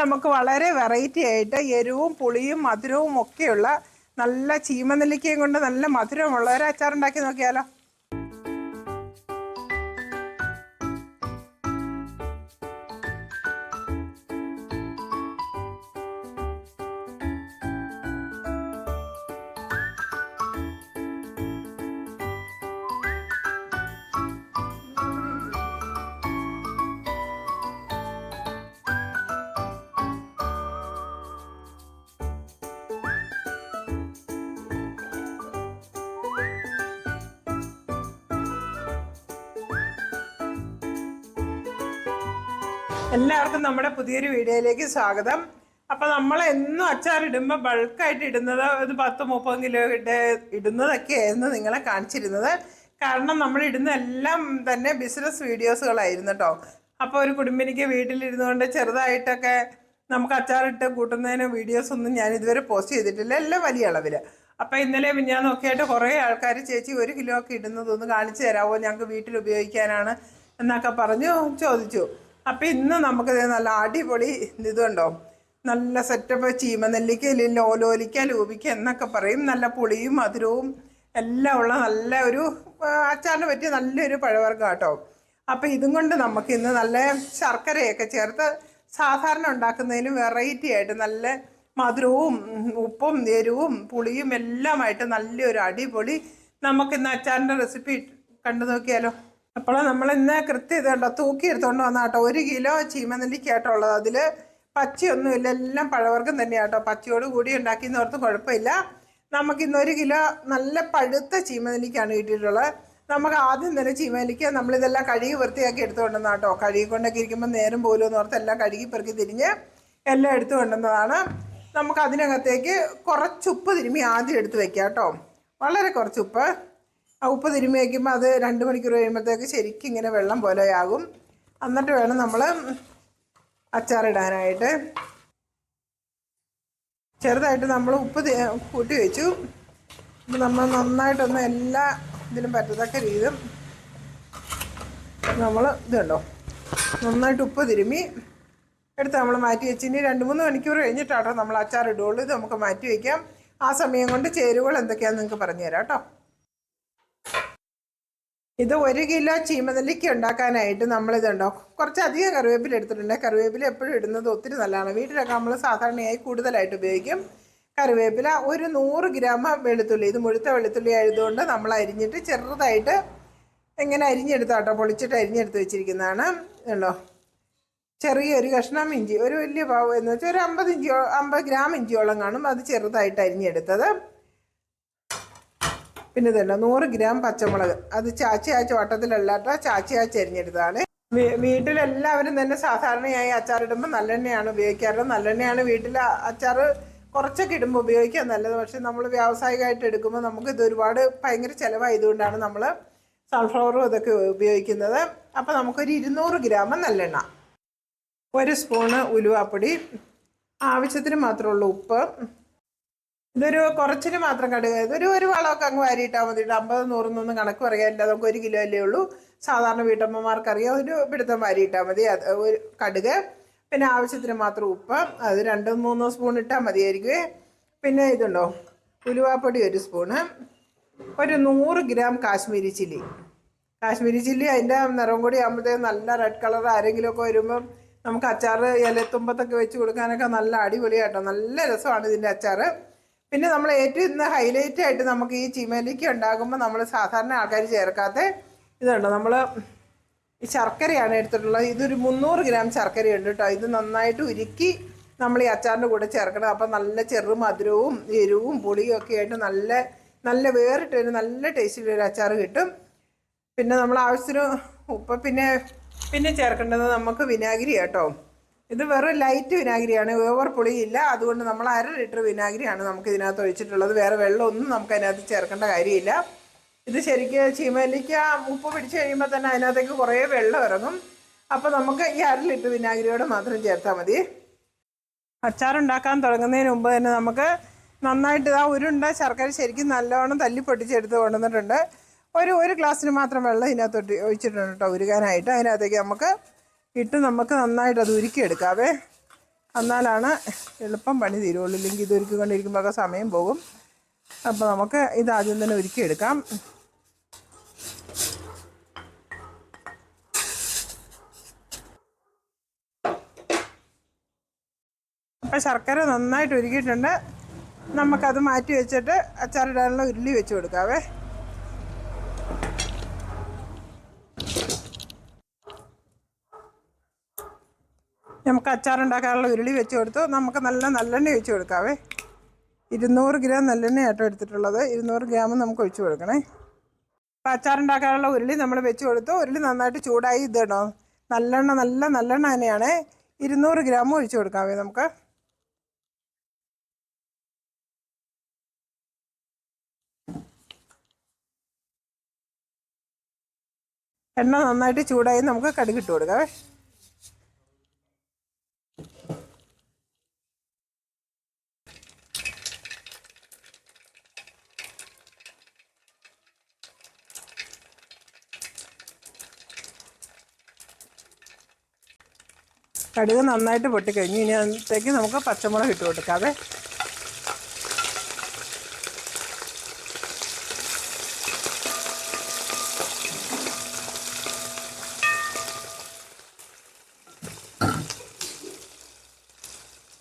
നമുക്ക് വളരെ വെറൈറ്റി ആയിട്ട് എരിവും പുളിയും മധുരവും ഒക്കെയുള്ള നല്ല ചീമനെല്ലിക്കയും കൊണ്ട് നല്ല മധുരമുള്ള ഒരു അച്ചാർ ഉണ്ടാക്കി നോക്കിയാലോ? എല്ലാവർക്കും നമ്മുടെ പുതിയൊരു വീഡിയോയിലേക്ക് സ്വാഗതം. അപ്പൊ നമ്മൾ എന്നും അച്ചാർ ഇടുമ്പോൾ ബൾക്കായിട്ട് ഇടുന്നത് ഒരു പത്ത് മുപ്പത് കിലോ ഇട്ട് ഇടുന്നതൊക്കെയായിരുന്നു നിങ്ങളെ കാണിച്ചിരുന്നത്. കാരണം നമ്മൾ ഇടുന്ന എല്ലാം തന്നെ ബിസിനസ് വീഡിയോസുകളായിരുന്നു കേട്ടോ അപ്പോൾ ഒരു കുടുംബിനിക്ക് വീട്ടിലിരുന്നുകൊണ്ട് ചെറുതായിട്ടൊക്കെ നമുക്ക് അച്ചാറിട്ട് കൂട്ടുന്നതിന് വീഡിയോസ് ഒന്നും ഞാൻ ഇതുവരെ പോസ്റ്റ് ചെയ്തിട്ടില്ല. എല്ലാം വലിയ അളവിൽ അപ്പോൾ ഇന്നലെ ഞാൻ നോക്കിയായിട്ട് കുറേ ആൾക്കാർ ചേച്ചി ഒരു കിലോ ഒക്കെ ഇടുന്നതൊന്ന് കാണിച്ചു തരാമോ ഞങ്ങൾക്ക് വീട്ടിൽ ഉപയോഗിക്കാനാണ് എന്നൊക്കെ പറഞ്ഞു ചോദിച്ചു. അപ്പം ഇന്ന് നമുക്ക് നല്ല അടിപൊളി ഇതുണ്ടോ? നല്ല സെറ്റപ്പ് ചീമനെല്ലിക്ക ലോലോലിക്ക ലൂപിക്ക എന്നൊക്കെ പറയും. നല്ല പുളിയും മധുരവും എല്ലാം ഉള്ള നല്ല ഒരു അച്ചാറിന് പറ്റിയ നല്ലൊരു പഴവർഗം കേട്ടോ അപ്പം ഇതും കൊണ്ട് നമുക്ക് ഇന്ന് നല്ല ശർക്കരയൊക്കെ ചേർത്ത് സാധാരണ ഉണ്ടാക്കുന്നതിലും വെറൈറ്റി ആയിട്ട് നല്ല മധുരവും ഉപ്പും എരിവും പുളിയും എല്ലാമായിട്ട് നല്ലൊരു അടിപൊളി നമുക്കിന്ന് അച്ചാറിന്റെ റെസിപ്പി കണ്ടു നോക്കിയാലോ? അപ്പോൾ നമ്മൾ ഇന്ന് കൃത്യം ഇത് കണ്ടോ? തൂക്കി എടുത്തുകൊണ്ട് വന്ന കേട്ടോ. ഒരു കിലോ ചീമനെല്ലിക്കായിട്ടുള്ളത് അതിൽ പച്ചയൊന്നുമില്ല എല്ലാം പഴവർഗം തന്നെയാട്ടോ പച്ചയോട് കൂടി ഉണ്ടാക്കിയെന്ന് ഓർത്ത് കുഴപ്പമില്ല. നമുക്ക് നമുക്കിന്ന് ഒരു കിലോ നല്ല പഴുത്ത ചീമനെല്ലിക്കാണ് കിട്ടിയിട്ടുള്ളത്. നമുക്ക് ആദ്യം തന്നെ ചീമനെല്ലിക്ക നമ്മളിതെല്ലാം കഴുകി വൃത്തിയാക്കി എടുത്തുകൊണ്ടു കൊണ്ടുവന്ന കേട്ടോ. കഴുകി കൊണ്ടൊക്കെ ഇരിക്കുമ്പോൾ നേരം പോലും എന്ന് ഓർത്ത് എല്ലാം കഴുകി പെറുക്കി തിരിഞ്ഞ് എല്ലാം എടുത്തു കൊണ്ടുവന്നതാണ് നമുക്ക് അതിനകത്തേക്ക് കുറച്ച് ഉപ്പ് തിരുമ്മി ആദ്യം എടുത്ത് വെക്കാം കേട്ടോ. വളരെ കുറച്ച് ഉപ്പ് ഉപ്പ് തിരുമ്മി വയ്ക്കുമ്പോൾ അത് രണ്ട് മണിക്കൂർ കഴിയുമ്പോഴത്തേക്ക് ശരിക്കും ഇങ്ങനെ വെള്ളം പോലെയാകും എന്നിട്ട് വേണം നമ്മൾ അച്ചാറിടാനായിട്ട്. ചെറുതായിട്ട് നമ്മൾ ഉപ്പ് കൂട്ടി വെച്ചു. നമ്മൾ നന്നായിട്ടൊന്ന് എല്ലാ ഇതിലും പറ്റത്തക്ക രീതിയിലും നമ്മൾ ഇതുണ്ടോ നന്നായിട്ട് ഉപ്പ് തിരുമ്മി എടുത്ത് നമ്മൾ മാറ്റി വെച്ച്. ഇനി രണ്ട് മൂന്ന് മണിക്കൂർ കഴിഞ്ഞിട്ടാട്ടോ നമ്മൾ അച്ചാർ ഇടുകയുള്ളൂ ഇത് നമുക്ക് മാറ്റി വയ്ക്കാം ആ സമയം കൊണ്ട് ചേരുവകൾ എന്തൊക്കെയാണെന്ന് നിങ്ങൾക്ക് പറഞ്ഞുതരാം കേട്ടോ. ഇത് ഒരു കിലോ ചീമനെല്ലിക്ക ഉണ്ടാക്കാനായിട്ട് നമ്മളിതുണ്ടോ? കുറച്ചധികം കറിവേപ്പില എടുത്തിട്ടുണ്ട്. കറിവേപ്പില എപ്പോഴും ഇടുന്നത് ഒത്തിരി നല്ലതാണ്. വീട്ടിലൊക്കെ നമ്മൾ സാധാരണയായി കൂടുതലായിട്ട് ഉപയോഗിക്കും കറിവേപ്പില. ഒരു നൂറ് ഗ്രാം വെളുത്തുള്ളി. ഇത് മുഴുത്ത വെളുത്തുള്ളി ആയതുകൊണ്ട് നമ്മൾ അരിഞ്ഞിട്ട് ചെറുതായിട്ട് എങ്ങനെ അരിഞ്ഞെടുത്താട്ടോ പൊളിച്ചിട്ട് അരിഞ്ഞെടുത്ത് വെച്ചിരിക്കുന്നതാണ്. ഉണ്ടോ ചെറിയൊരു കഷ്ണം ഇഞ്ചി ഒരു വലിയ പാവ് എന്ന് വെച്ചാൽ ഒരു അമ്പത് ഇഞ്ചി അമ്പത് ഗ്രാം ഇഞ്ചിയോളം കാണും അത് ചെറുതായിട്ട് അരിഞ്ഞെടുത്തത്. പിന്നെ ഇതല്ല നൂറ് ഗ്രാം പച്ചമുളക്. അത് ചാച്ചി വട്ടത്തിലല്ലാത്ത വട്ടത്തിലല്ലാട്ടോ ചാച്ചി വീട്ടിലെല്ലാവരും തന്നെ സാധാരണയായി അച്ചാറിടുമ്പോൾ നല്ലെണ്ണയാണ് ഉപയോഗിക്കാറുള്ളത് നല്ലെണ്ണയാണ് വീട്ടിൽ അച്ചാർ കുറച്ചൊക്കെ ഇടുമ്പോൾ ഉപയോഗിക്കാൻ നല്ലത്. പക്ഷെ നമ്മൾ വ്യാവസായികമായിട്ട് എടുക്കുമ്പോൾ നമുക്ക് ഇത് ഒരുപാട് ഭയങ്കര ചിലവായതുകൊണ്ടാണ് നമ്മൾ സൺഫ്ലവറും ഇതൊക്കെ ഉപയോഗിക്കുന്നത്. അപ്പോൾ നമുക്കൊരു ഇരുന്നൂറ് ഗ്രാം നല്ലെണ്ണ. ഒരു സ്പൂണ് ഉലുവാപ്പൊടി. ആവശ്യത്തിന് മാത്രമുള്ള ഉപ്പ്. ഇതൊരു കുറച്ചിന് മാത്രം കടുക. ഇതൊരു ഒരു വളമൊക്കെ അങ്ങ് വാരിയിട്ടാൽ മതി. അമ്പത് നൂറിനൊന്നും കണക്ക് പറയാനില്ല നമുക്ക് ഒരു കിലോ അല്ലേ ഉള്ളൂ. സാധാരണ വീട്ടമ്മമാർക്കറിയാം. ഒരു പിടുത്തം വാരിയിട്ടാൽ മതി. അത് ഒരു കടുക്. പിന്നെ ആവശ്യത്തിന് മാത്രം ഉപ്പ്. അത് രണ്ടോ മൂന്നോ സ്പൂൺ ഇട്ടാൽ മതിയായിരിക്കുമേ പിന്നെ ഇതുണ്ടോ? ഉലുവാപ്പൊടി ഒരു സ്പൂണ് ഒരു നൂറ് gram Kashmiri chilli. Kashmiri chilli അതിന്റെ നിറം കൂടി ആകുമ്പോഴത്തേക്കും നല്ല റെഡ് കളർ ആരെങ്കിലുമൊക്കെ വരുമ്പം നമുക്ക് അച്ചാർ ഇലത്തുമ്പത്തൊക്കെ വെച്ച് കൊടുക്കാനൊക്കെ നല്ല അടിപൊളിയാട്ടോ. നല്ല രസമാണ് ഇതിന്റെ അച്ചാർ പിന്നെ നമ്മൾ ഏറ്റവും ഇന്ന് ഹൈലൈറ്റ് ആയിട്ട് നമുക്ക് ഈ ചീമലിക്ക ഉണ്ടാകുമ്പോൾ നമ്മൾ സാധാരണ ആൾക്കാർ ചേർക്കാത്ത ഇതുണ്ട്? നമ്മൾ ഈ ശർക്കരയാണ് എടുത്തിട്ടുള്ളത്. ഇതൊരു മുന്നൂറ് ഗ്രാം ശർക്കരയുണ്ട് കേട്ടോ ഇത് നന്നായിട്ട് ഉരുക്കി നമ്മൾ ഈ അച്ചാറിന്റെ കൂടെ ചേർക്കണം. അപ്പം നല്ല ചെറു മധുരവും എരിവും പുളിയും ഒക്കെ ആയിട്ട് നല്ല നല്ല വേറിട്ട് ഒരു നല്ല ടേസ്റ്റിലൊരു അച്ചാർ കിട്ടും. പിന്നെ നമ്മൾ ആവശ്യത്തിന് ഉപ്പ പിന്നെ പിന്നെ ചേർക്കേണ്ടത് നമുക്ക് വിനാഗിരി കേട്ടോ ഇത് വെറും ലൈറ്റ് വിനാഗിരിയാണ്. ഓവർ പുളിയില്ല. അതുകൊണ്ട് നമ്മൾ അര ലിറ്റർ വിനാഗിരിയാണ് നമുക്ക് ഇതിനകത്ത് ഒഴിച്ചിട്ടുള്ളത്. വേറെ വെള്ളമൊന്നും നമുക്ക് അതിനകത്ത് ചേർക്കേണ്ട കാര്യമില്ല. ഇത് ശരിക്കും ചീമലിക്ക ഉപ്പ് പിടിച്ച് കഴിയുമ്പോൾ തന്നെ അതിനകത്തേക്ക് കുറേ വെള്ളം ഇറങ്ങും. അപ്പോൾ നമുക്ക് ഈ അര ലിറ്റർ വിനാഗിരിയോട് മാത്രം ചേർത്താൽ മതി. അച്ചാറുണ്ടാക്കാൻ തുടങ്ങുന്നതിന് മുമ്പ് തന്നെ നമുക്ക് നന്നായിട്ട് ഇതാ ഉരുണ്ട ശർക്കര ശരിക്കും നല്ലവണ്ണം തല്ലി പൊട്ടിച്ചെടുത്ത് കൊണ്ടുവന്നിട്ടുണ്ട്. ഒരു ഒരു ഗ്ലാസ്സിന് മാത്രം വെള്ളം ഇതിനകത്ത് ഒട്ടി- ഒഴിച്ചിട്ടുണ്ട് കേട്ടോ. ഉരുകാനായിട്ട്. അതിനകത്തേക്ക് നമുക്ക് ഇട്ട് നമുക്ക് നന്നായിട്ട് അത് ഉരുക്കിയെടുക്കാവേ എന്നാലാണ് എളുപ്പം പണി തീരുള്ളൂ. ഇല്ലെങ്കിൽ ഇത് ഉരുക്കിക്കൊണ്ടിരിക്കുമ്പോൾ കൊണ്ടിരിക്കുമ്പോഴൊക്കെ സമയം പോകും. അപ്പോൾ നമുക്ക് ഇത് ആദ്യം തന്നെ ഉരുക്കിയെടുക്കാം അപ്പം ശർക്കര നന്നായിട്ട് ഉരുക്കിയിട്ടുണ്ട്. നമുക്കത് മാറ്റി വെച്ചിട്ട് അച്ചാറിടാനുള്ള ഉരുളി വെച്ച് കൊടുക്കാവേ. നമുക്ക് അച്ചാറുണ്ടാക്കാനുള്ള ഉരുളി വെച്ച് കൊടുത്തു. നമുക്ക് നല്ല നല്ലെണ്ണ ഒഴിച്ച് കൊടുക്കാവേ. ഇരുന്നൂറ് ഗ്രാം നല്ലെണ്ണ ആട്ടോ എടുത്തിട്ടുള്ളത്. ഇരുന്നൂറ് ഗ്രാം നമുക്ക് ഒഴിച്ച് കൊടുക്കണേ. അപ്പോൾ അച്ചാറുണ്ടാക്കാനുള്ള ഉരുളി നമ്മൾ വെച്ച് കൊടുത്തു. ഉരുളി നന്നായിട്ട് ചൂടായി ഇതിടണോ നല്ലെണ്ണ നല്ല നല്ലെണ്ണ തന്നെയാണ്. ഇരുന്നൂറ് ഗ്രാം ഒഴിച്ച് കൊടുക്കാവേ നമുക്ക്. എണ്ണ നന്നായിട്ട് ചൂടായി നമുക്ക് കടുകിട്ട് കൊടുക്കാവേ. കടുക് നന്നായിട്ട് പൊട്ടിക്കഴിഞ്ഞു ഇനി അതിനകത്തേക്ക് നമുക്ക് പച്ചമുളക് ഇട്ട് കൊടുക്കാവേ.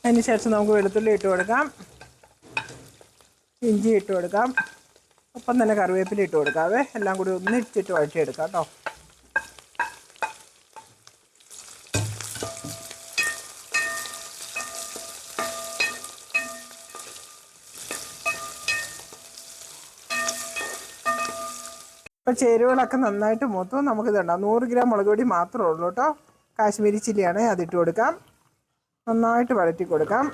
അതിന് ശേഷം നമുക്ക് വെളുത്തുള്ളി ഇട്ട് കൊടുക്കാം. ഇഞ്ചി ഇട്ട് കൊടുക്കാം. ഒപ്പം തന്നെ കറിവേപ്പില ഇട്ട് കൊടുക്കാവേ. എല്ലാം കൂടി ഒന്നിച്ചിട്ട് വഴറ്റിയെടുക്കാം കേട്ടോ. ഇപ്പോൾ ചേരുവകളൊക്കെ നന്നായിട്ട് മൊത്തം നമുക്ക് ഇതുണ്ട് നൂറ് ഗ്രാം മുളക് പൊടി മാത്രമേ ഉള്ളൂ കേട്ടോ. കാശ്മീരി ചില്ലിയാണ് അതിട്ട് കൊടുക്കാം. നന്നായിട്ട് വഴറ്റി കൊടുക്കാം.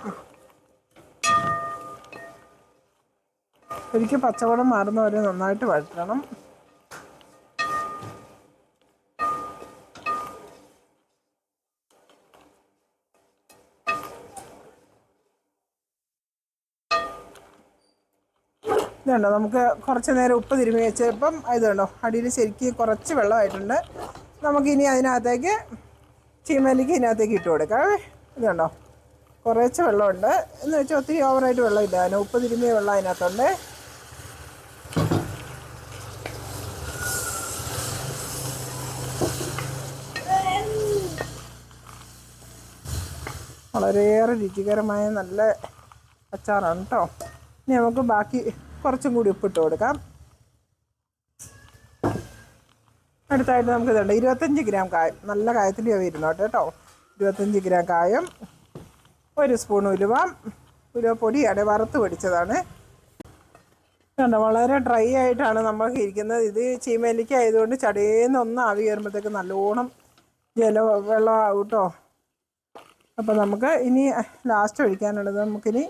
ഒരിക്കൽ പച്ചവളം മാറുന്നവരെ നന്നായിട്ട് വഴറ്റണം. ഇതുണ്ടോ? നമുക്ക് കുറച്ച് നേരം ഉപ്പ് തിരുമ്മി വെച്ചപ്പം ഇതുണ്ടോ അടിയിൽ ശരിക്കും കുറച്ച് വെള്ളമായിട്ടുണ്ട്. നമുക്കിനി അതിനകത്തേക്ക് ചീമലിക്ക് ഇതിനകത്തേക്ക് ഇട്ട് കൊടുക്കാം. ഇതുണ്ടോ കുറച്ച് വെള്ളമുണ്ട്. എന്ന് വെച്ചാൽ ഒത്തിരി ഓവറായിട്ട് വെള്ളം ഇല്ല അതിന് ഉപ്പ് തിരുമ്മിയ വെള്ളം അതിനകത്തുണ്ട്. വളരെയേറെ രുചികരമായ നല്ല അച്ചാറാണ് കേട്ടോ. ഇനി നമുക്ക് ബാക്കി കുറച്ചും കൂടി ഉപ്പിട്ട് കൊടുക്കാം. അടുത്തായിട്ട് നമുക്ക് ഇതുണ്ട്. ഇരുപത്തഞ്ച് ഗ്രാം കായം. നല്ല കായത്തിൽ ഇരുന്നോട്ടെ കേട്ടോ. ഇരുപത്തഞ്ച് ഗ്രാം കായം ഒരു സ്പൂൺ ഉലുവ ഉലുവ അട വറുത്ത് പിടിച്ചതാണ്. കണ്ടോ വളരെ ഡ്രൈ ആയിട്ടാണ് നമുക്ക് ഇരിക്കുന്നത്. ഇത് ചീമേലിക്ക ആയതുകൊണ്ട് ചടേന്ന് ഒന്ന് ആവി കയറുമ്പോഴത്തേക്ക് നല്ലോണം ജല വെള്ളമാവും കേട്ടോ. അപ്പോൾ നമുക്ക് ഇനി ലാസ്റ്റ് ഒഴിക്കാനുള്ളത് നമുക്കിനി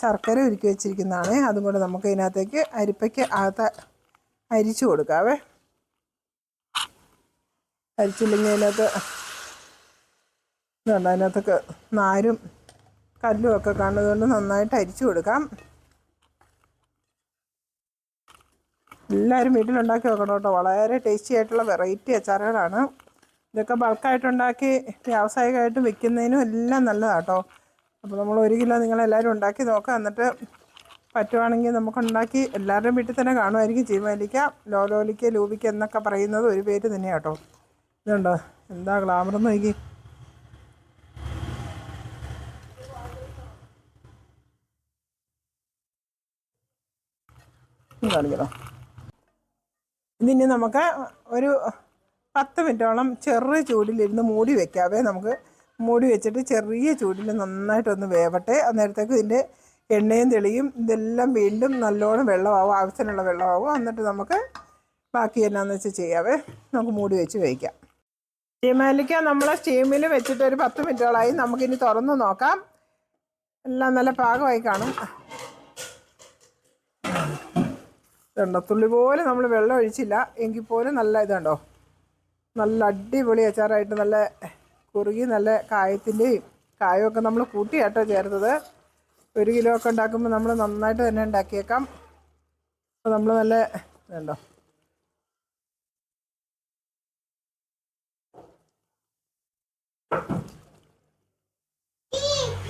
ശർക്കര ഉരുക്കി വെച്ചിരിക്കുന്നതാണ്. അതും നമുക്ക് ഇതിനകത്തേക്ക് അരിപ്പയ്ക്ക് അകത്ത് അരിച്ചു കൊടുക്കാവേ. അരിച്ചില്ലെങ്കിൽ അതിനകത്ത് ഇതുണ്ട് അതിനകത്തൊക്കെ നാരും കല്ലും ഒക്കെ കാണുന്നതുകൊണ്ട് നന്നായിട്ട് അരിച്ചു കൊടുക്കാം. എല്ലാവരും വീട്ടിലുണ്ടാക്കി വെക്കണം കേട്ടോ. വളരെ ടേസ്റ്റി ആയിട്ടുള്ള വെറൈറ്റി അച്ചാറുകളാണ്. ഇതൊക്കെ ബൾക്കായിട്ടുണ്ടാക്കി വ്യാവസായികമായിട്ട് വെക്കുന്നതിനും എല്ലാം നല്ലതാട്ടോ. അപ്പോൾ നമ്മൾ ഒരു കിലോ നിങ്ങളെല്ലാവരും ഉണ്ടാക്കി നോക്കുക എന്നിട്ട് പറ്റുവാണെങ്കിൽ നമുക്കുണ്ടാക്കി എല്ലാവരുടെയും വീട്ടിൽ തന്നെ കാണുമായിരിക്കും. ചീമലിക്ക ലോലോലിക്ക ലൂപിക്ക എന്നൊക്കെ പറയുന്നത് ഒരു പേര് തന്നെയാണ് കേട്ടോ. ഇതുണ്ടോ? എന്താ ഗ്ലാമറെന്ന് നോക്കി. ഇതിനി നമുക്ക് ഒരു പത്ത് മിനിറ്റോളം ചെറു ചൂടിലിരുന്ന് മൂടി വെക്കാവേ നമുക്ക്. മൂടി വെച്ചിട്ട് ചെറിയ ചൂടിൽ നന്നായിട്ടൊന്ന് വേവട്ടെ. അന്നേരത്തേക്ക് ഇതിന്റെ എണ്ണയും തെളിയും ഇതെല്ലാം വീണ്ടും നല്ലോണം വെള്ളമാവും ആവശ്യത്തിനുള്ള വെള്ളമാവും. എന്നിട്ട് നമുക്ക് ബാക്കി എന്നാന്ന് വെച്ച് ചെയ്യാവേ. നമുക്ക് മൂടി വെച്ച് വേവിക്കാം. സ്റ്റീമാലിക്ക നമ്മൾ സ്റ്റീമിൽ വെച്ചിട്ട് ഒരു പത്ത് മിനിറ്റോളായി നമുക്കിനി തുറന്ന് നോക്കാം. എല്ലാം നല്ല പാകമായി കാണും. ഇതുണ്ടോ? തുള്ളി പോലെ നമ്മൾ വെള്ളം ഒഴിച്ചില്ല. എങ്കിൽ പോലും നല്ല ഇതുണ്ടോ? നല്ല അടിപൊളി അച്ചാറായിട്ട് നല്ല കുറുകി നല്ല കായത്തിന്റെയും കായമൊക്കെ നമ്മൾ കൂട്ടിയാട്ടോ ചേർത്തത്. ഒരു കിലോ ഒക്കെ ഉണ്ടാക്കുമ്പോൾ നമ്മൾ നന്നായിട്ട് തന്നെ ഉണ്ടാക്കിയേക്കാം. അപ്പോൾ നമ്മൾ നല്ല ഇതുണ്ടോ?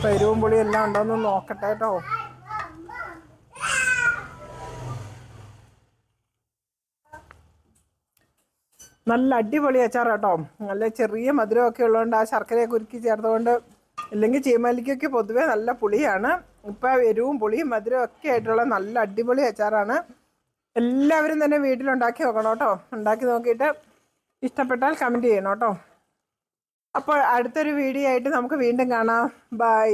പരുവും പുളിയും എല്ലാം ഉണ്ടോയെന്ന് നോക്കട്ടെ കേട്ടോ. നല്ല അടിപൊളി അച്ചാർ കേട്ടോ നല്ല ചെറിയ മധുരമൊക്കെ ഉള്ളതുകൊണ്ട് ആ ശർക്കരയൊക്കെ ഉരുക്കി ചേർത്തുകൊണ്ട് ഇല്ലെങ്കിൽ ചീമല്ലിക്കൊക്കെ പൊതുവേ നല്ല പുളിയാണ്. ഇപ്പം എരിവും പുളിയും മധുരവും ഒക്കെ ആയിട്ടുള്ള നല്ല അടിപൊളി അച്ചാറാണ്. എല്ലാവരും തന്നെ വീട്ടിലുണ്ടാക്കി നോക്കണം കേട്ടോ ഉണ്ടാക്കി നോക്കിയിട്ട് ഇഷ്ടപ്പെട്ടാൽ കമന്റ് ചെയ്യണം കേട്ടോ അപ്പോൾ അടുത്തൊരു വീഡിയോ ആയിട്ട് നമുക്ക് വീണ്ടും കാണാം. ബൈ